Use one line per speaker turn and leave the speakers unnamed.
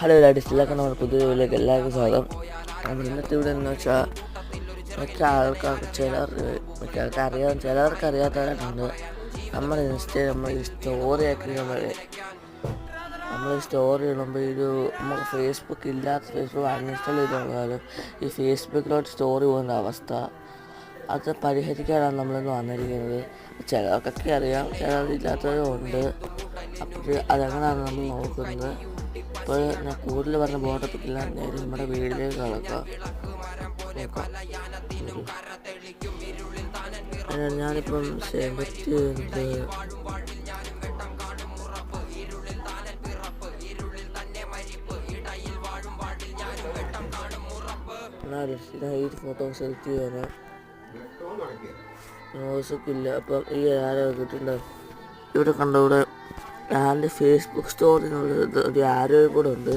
Hello ലാഡിസിലൊക്കെ നമ്മുടെ പുതിയ എല്ലാവർക്കും സ്വാഗതം. നമ്മൾ ഇന്നത്തെ ഇവിടെ എന്ന് വെച്ചാൽ മിക്ക ആൾക്കാർക്ക് ചിലർ മിക്കവർക്ക് അറിയാം ചിലർക്ക് അറിയാത്തവരായിട്ടുണ്ട്. നമ്മൾ ഇൻസ്റ്റ നമ്മൾ ഈ സ്റ്റോറി ആക്കി നമ്മൾ നമ്മൾ ഈ സ്റ്റോറി ഇടുമ്പോൾ ഈ ഒരു നമുക്ക് ഫേസ്ബുക്ക് ഇല്ലാത്ത ഫേസ്ബുക്ക് അൺഇൻസ്റ്റാൾ ചെയ്ത് നോക്കിയാലും ഈ ഫേസ്ബുക്കിലോട്ട് സ്റ്റോറി പോകുന്ന അവസ്ഥ അത് പരിഹരിക്കാനാണ് നമ്മളിന്ന് വന്നിരിക്കുന്നത്. ചിലർക്കൊക്കെ അറിയാം ചിലർ ഇല്ലാത്തവരും ഉണ്ട്. അപ്പോൾ അതെങ്ങനെയാണ് നമ്മൾ നോക്കുന്നത്. അപ്പോൾ ഞാൻ കൂടുതൽ പറഞ്ഞ ബോട്ടപ്പിക്കില്ല നേരെ നമ്മുടെ വീട്ടിലേക്ക് കളക്കാം ഞാനിപ്പം എന്നാലും ഞാൻ ഈ ഫോട്ടോ സെലക്ട് ചെയ്യാൻ മ്യൂസിക്കില്ല അപ്പം ഈ ആരോ കിട്ടുന്നുണ്ട് ഇവിടെ കണ്ട? ഇവിടെ ഞാൻ ഫേസ്ബുക്ക് സ്റ്റോറിനുള്ള ഒരു ആരോ കൂടെ ഉണ്ട്